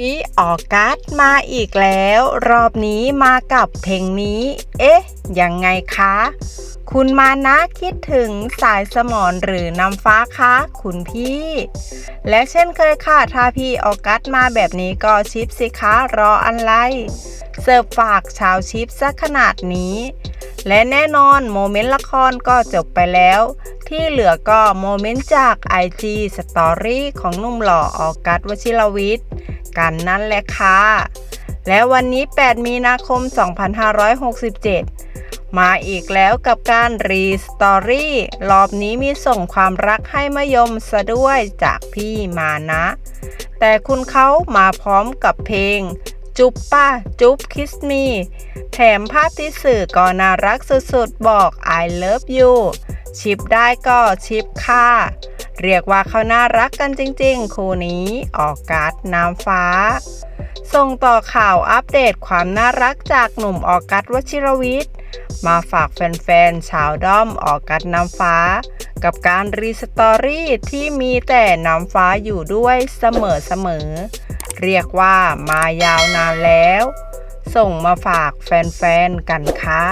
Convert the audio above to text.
วิออกัสมาอีกแล้ว รอบนี้มากับเพลงนี้ เอ๊ะ ยังไงคะ คุณมานะคิดถึงสายสมอนหรือน้ำฟ้าคะ คุณพี่ และเช่นเคยค่ะ ถ้าพี่ออกัสมาแบบนี้ก็ชิปสิคะรออะไร เสิร์ฟฝากชาวชิปซะขนาดนี้ และแน่นอนโมเมนต์ละครก็จบไปแล้วที่เหลือก็โมเมนต์จาก IG Story ของหนุ่มหล่อออกัสวชิรวิทย์ กันนั่นแหละค่ะ และวันนี้ 8 มีนาคม 2567 มาอีกแล้วกับการรีสตอรี่รอบนี้มีส่งความรักให้มยมซะด้วยจากพี่มานะ แต่คุณเขามาพร้อมกับเพลง จุ๊บป้าจุ๊บคิสมี แถมภาพที่สื่อก็น่ารักสุดๆ บอก I love you ชิปได้ก็ชิปค่ะ เรียกว่าเขาน่ารักกันจริงๆ คู่นี้ออกการ์ดน้ำฟ้า ส่งต่อข่าวอัปเดตความน่ารักจากหนุ่มออกัสวชิรวิทย์ มาฝากแฟนๆชาวด้อมออกัสน้ำฟ้า กับการรีสตอรี่ที่มีแต่น้ำฟ้าอยู่ด้วยเสมอๆเรียกว่ามายาวนานแล้ว ส่งมาฝากแฟนๆกันค่ะ